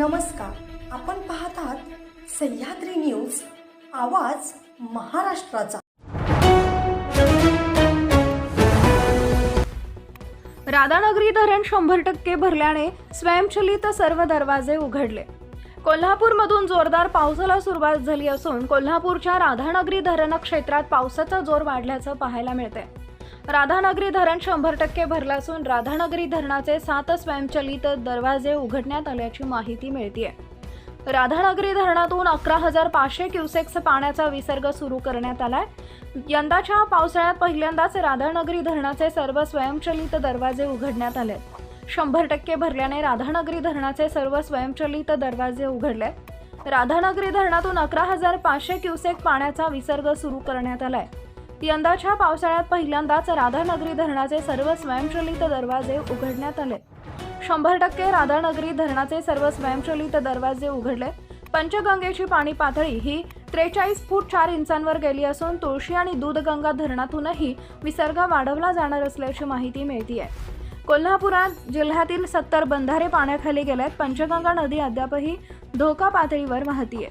नमस्कार. आपण पाहत आहात सह्याद्री न्यूज आवाज महाराष्ट्राचा. राधानगरी धरण शंभर टक्के भरल्याने स्वयंचलित सर्व दरवाजे उघडले. कोल्हापूरमधून जोरदार पावसाला सुरुवात झाली असून कोल्हापूरच्या राधानगरी धरण क्षेत्रात पावसाचा जोर वाढल्याचं पाहायला मिळतंय. राधानगरी धरण शंभर टक्के भरलं असून राधानगरी धरणाचे सात स्वयंचलित दरवाजे उघडण्यात आल्याची माहिती मिळते राधानगरी धरणातून अकरा हजार पाचशे क्युसेक्स पाण्याचा विसर्ग सुरू करण्यात आलाय. यंदाच्या पावसाळ्यात पहिल्यांदाच राधानगरी धरणाचे सर्व स्वयंचलित दरवाजे उघडण्यात आले. शंभर टक्के भरल्याने राधानगरी धरणाचे सर्व स्वयंचलित दरवाजे उघडले. राधानगरी धरणातून अकरा हजार पाचशे क्युसेक पाण्याचा विसर्ग सुरू करण्यात आलाय. यंदाच्या पावसाळ्यात पहिल्यांदाच राधानगरी धरणाचे सर्व स्वयंचलित दरवाजे उघडण्यात आले. शंभर टक्के राधानगरी धरणाचे सर्व स्वयंचलित दरवाजे उघडले. पंचगंगेची पाणी पातळी ही त्रेचाळीस फूट चार इंचांवर गेली असून तुळशी आणि दूधगंगा धरणातूनही विसर्ग वाढवला जाणार असल्याची माहिती मिळतीये. कोल्हापुरात जिल्ह्यातील सत्तर बंधारे पाण्याखाली गेल्यात पंचगंगा नदी अद्यापही धोका पातळीवर वाहतीये.